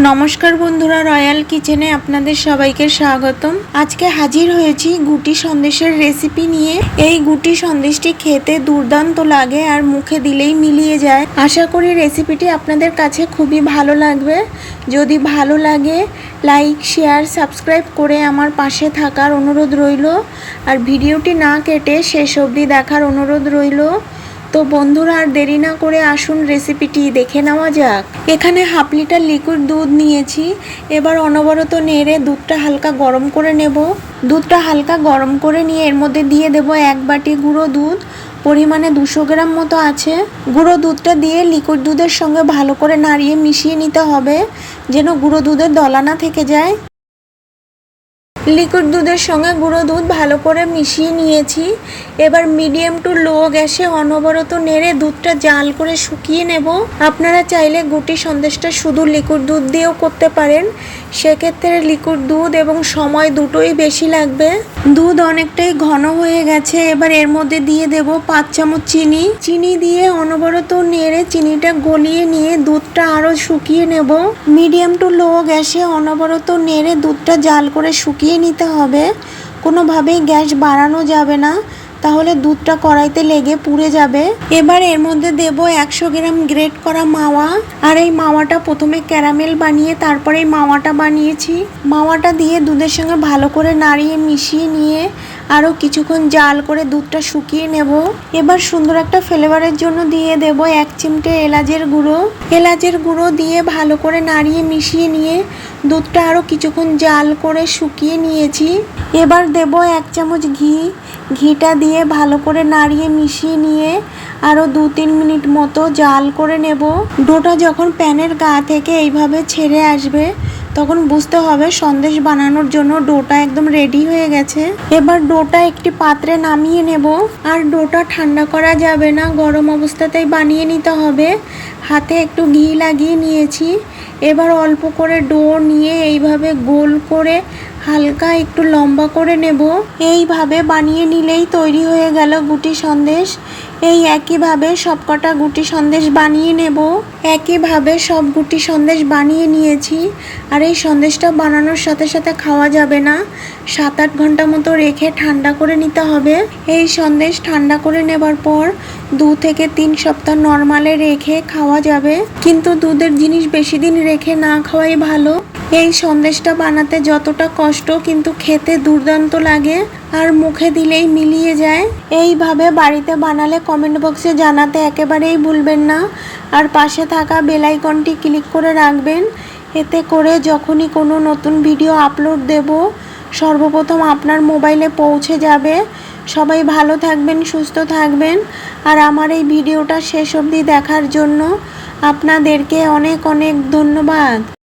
নমস্কার বন্ধুরা, রয়্যাল কিচেনে আপনাদের সবাইকে স্বাগতম। আজকে হাজির হয়েছি গুটি সন্দেশের রেসিপি নিয়ে। এই গুটি সন্দেশটি খেতে দুর্দান্ত লাগে আর মুখে দিলেই মিলিয়ে যায়। আশা করি রেসিপিটি আপনাদের কাছে খুবই ভালো লাগবে। যদি ভালো লাগে লাইক শেয়ার সাবস্ক্রাইব করে আমার পাশে থাকার অনুরোধ রইল। আর ভিডিওটি না কেটে শেষ অবধি দেখার অনুরোধ রইল। তো বন্ধুরা, আর দেরি না করে আসুন রেসিপিটি দেখে নেওয়া যাক। এখানে হাফ লিটার লিকুইড দুধ নিয়েছি। এবার অনবরত নেড়ে দুধটা হালকা গরম করে নেব। দুধটা হালকা গরম করে নিয়ে এর মধ্যে দিয়ে দেব এক বাটি গুঁড়ো দুধ। পরিমাণে দুশো গ্রাম মতো আছে। গুঁড়ো দুধটা দিয়ে লিকুইড দুধের সঙ্গে ভালো করে নাড়িয়ে মিশিয়ে নিতে হবে, যেন গুঁড়ো দুধের দলা না থেকে যায়। লিকুইড দুধের সঙ্গে গুঁড়ো দুধ ভালো করে মিশিয়ে নিয়েছি। এবার মিডিয়াম টু লো গ্যাসে অনবরত নেড়ে দুধটা জাল করে শুকিয়ে নেব। আপনারা চাইলে গুটি সন্দেশটা শুধু লিকুইড দুধ দিয়েও করতে পারেন। সেক্ষেত্রে লিকুইড দুধ এবং সময় দুটোই বেশি লাগবে। দুধ অনেকটাই ঘন হয়ে গেছে। এবার এর মধ্যে দিয়ে দেব পাঁচ চামচ চিনি। চিনি দিয়ে অনবরত নেড়ে চিনিটা গলিয়ে নিয়ে দুধটা আরও শুকিয়ে নেব। মিডিয়াম টু লো গ্যাসে অনবরত নেড়ে দুধটা জাল করে শুকিয়ে নিতে হবে। কোনোভাবেই গ্যাস বাড়ানো যাবে না। তাহলে দুধটা কড়াইতে লেগে পুড়ে যাবে। এবার এর মধ্যে দেব একশো গ্রাম গ্রেট করা মাওয়া। আর এই মাওয়াটা প্রথমে ক্যারামেল বানিয়ে তারপরে এই মাওয়াটা বানিয়েছি। মাওয়াটা দিয়ে দুধের সঙ্গে ভালো করে নাড়িয়ে মিশিয়ে নিয়ে আরও কিছুক্ষণ জাল করে দুধটা শুকিয়ে নেব। এবার সুন্দর একটা ফ্লেভারের জন্য দিয়ে দেব এক চিমটে এলাচের গুঁড়ো। এলাচের গুঁড়ো দিয়ে ভালো করে নাড়িয়ে মিশিয়ে নিয়ে দুধটা আরও কিছুক্ষণ জাল করে শুকিয়ে নিয়েছি। এবার দেব এক চামচ ঘি। ঘিটা দিয়ে ভালো করে নাড়িয়ে মিশিয়ে নিয়ে আরও দু তিন মিনিট মতো জাল করে নেব। ডোটা যখন প্যানের গা থেকে এইভাবে ছেড়ে আসবে তখন বুঝতে হবে সন্দেশ বানানোর জন্য ডোটা একদম রেডি হয়ে গেছে। এবার ডোটা একটি পাত্রে নামিয়ে নেব। আর ডোটা ঠান্ডা করা যাবে না, গরম অবস্থাতেই বানিয়ে নিতে হবে। হাতে একটু ঘি লাগিয়ে নিয়েছি। এবার অল্প করে ডো নিয়ে এইভাবে গোল করে হালকা একটু লম্বা করে নেব। এইভাবে বানিয়ে নিলেই তৈরি হয়ে গেল গুটি সন্দেশ। এই একইভাবে সবকটা গুটি সন্দেশ বানিয়ে নেব। একইভাবে সব গুটি সন্দেশ বানিয়ে নিয়েছি। আর এই সন্দেশটা বানানোর সাথে সাথে খাওয়া যাবে না। সাত আট ঘণ্টা মতো রেখে ঠান্ডা করে নিতে হবে। এই সন্দেশ ঠান্ডা করে নেবার পর দু থেকে তিন সপ্তাহ নর্মালে রেখে খাওয়া যাবে। কিন্তু দুধের জিনিস বেশি দিন রেখে না খাওয়াই ভালো। এই সন্দেশটা বানাতে যতটা কষ্ট কিন্তু খেতে দুর্দান্ত লাগে আর মুখে দিলেই মিলিয়ে যায়। এইভাবে বাড়িতে বানালে কমেন্ট বক্সে জানাতে একেবারেই ভুলবেন না। আর পাশে থাকা বেলাইকনটি ক্লিক করে রাখবেন। এতে করে যখনই কোনো নতুন ভিডিও আপলোড দেব, সর্বপ্রথম আপনার মোবাইলে পৌঁছে যাবে। সবাই ভালো থাকবেন, সুস্থ থাকবেন। আর আমার এই ভিডিওটা শেষ অবধি দেখার জন্য আপনাদেরকে অনেক অনেক ধন্যবাদ।